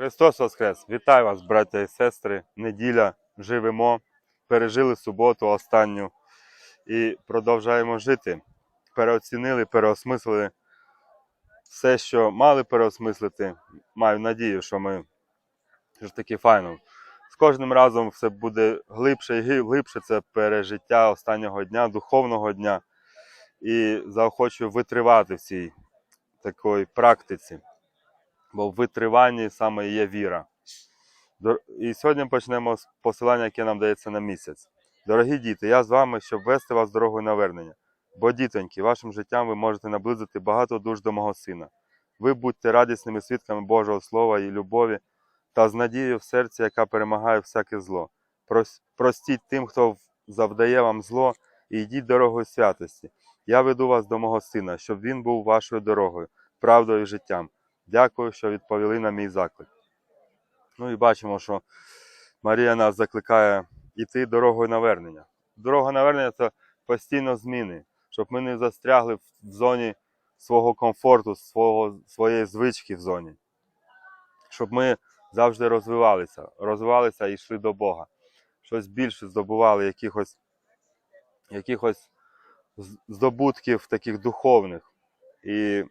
Христос Воскрес! Вітаю вас, браття і сестри. Неділя живемо, пережили суботу останню і продовжуємо жити. Переоцінили, переосмислили все, що мали переосмислити. Маю надію, що ми ж таки файно. З кожним разом все буде глибше і глибше це пережиття останнього дня, духовного дня. І заохочую витривати в цій такій практиці бо в витриванні саме є віра. І сьогодні почнемо з посилання, яке нам дається на місяць. Дорогі діти, я з вами, щоб вести вас дорогою навернення. Бо, дітоньки, вашим життям ви можете наблизити багато душ до мого сина. Ви будьте радісними свідками Божого Слова і любові та з надією в серці, яка перемагає всяке зло. Простіть тим, хто завдає вам зло, і йдіть дорогою святості. Я веду вас до мого сина, щоб він був вашою дорогою, правдою і життям. Дякую, що відповіли на мій заклик. Ну і бачимо, що Марія нас закликає йти дорогою навернення. Дорога навернення це постійно зміни, щоб ми не застрягли в зоні свого комфорту, свого, своєї звички в зоні. Щоб ми завжди розвивалися, розвивалися і йшли до Бога. Щось більше здобували якихось, якихось здобутків таких духовних. І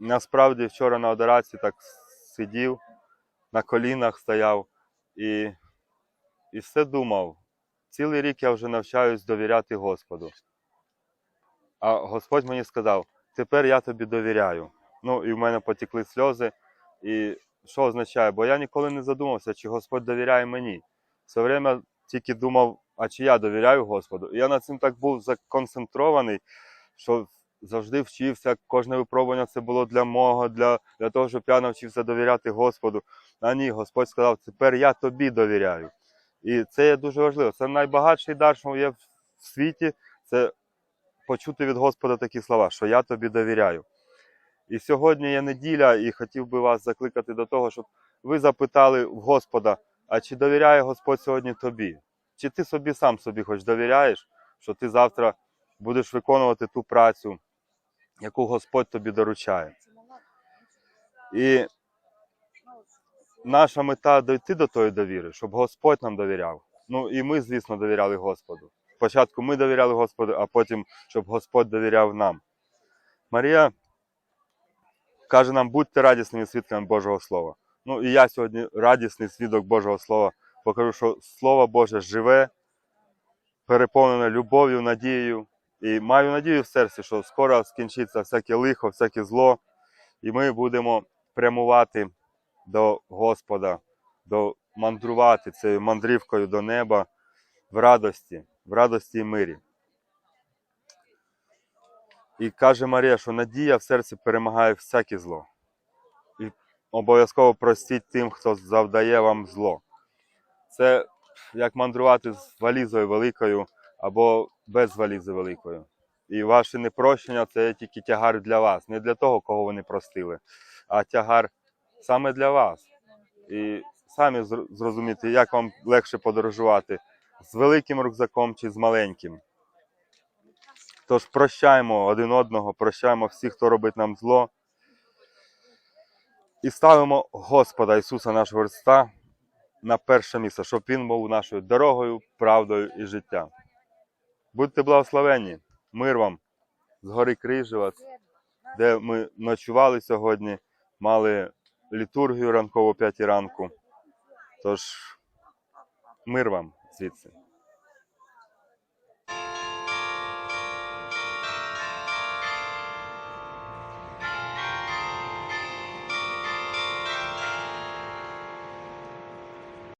насправді вчора на одорації так сидів, на колінах стояв і, і все думав. Цілий рік я вже навчаюсь довіряти Господу. А Господь мені сказав: тепер я тобі довіряю. Ну, і в мене потекли сльози. І що означає? Бо я ніколи не задумався, чи Господь довіряє мені. Все время тільки думав, а чи я довіряю Господу. І я над цим так був законцентрований, що завжди вчився, кожне випробування це було для мого, для, для того, щоб я навчився довіряти Господу. А ні, Господь сказав, тепер я тобі довіряю. І це є дуже важливо. Це найбагатший дар, що є в світі, це почути від Господа такі слова, що я тобі довіряю. І сьогодні є неділя, і хотів би вас закликати до того, щоб ви запитали в Господа, а чи довіряє Господь сьогодні тобі? Чи ти собі сам собі хоч довіряєш, що ти завтра будеш виконувати ту працю, яку Господь тобі доручає? І наша мета дойти до тої довіри, щоб Господь нам довіряв. Ну і ми, звісно, довіряли Господу. Спочатку ми довіряли Господу, а потім, щоб Господь довіряв нам. Марія каже нам, будьте радісними свідками Божого Слова. Ну і я сьогодні радісний свідок Божого Слова. Покажу, що Слово Боже живе, переповнене любов'ю, надією. І маю надію в серці, що скоро скінчиться всяке лихо, всяке зло, і ми будемо прямувати до Господа, до мандрувати цією мандрівкою до неба в радості, в радості і мирі. І каже Марія, що надія в серці перемагає всяке зло. І обов'язково простіть тим, хто завдає вам зло. Це як мандрувати з валізою великою або без валізи великою. І ваше непрощення це тільки тягар для вас, не для того, кого ви не простили, а тягар саме для вас. І самі зр- зрозуміти, як вам легше подорожувати з великим рюкзаком чи з маленьким. Тож прощаємо один одного, прощаємо всіх, хто робить нам зло. І ставимо Господа Ісуса нашого Христа на перше місце, щоб Він був нашою дорогою, правдою і життям. Будьте благословенні, мир вам з гори Крижевець, де ми ночували сьогодні, мали літургію ранкову о 5 ранку. Тож, мир вам звідси.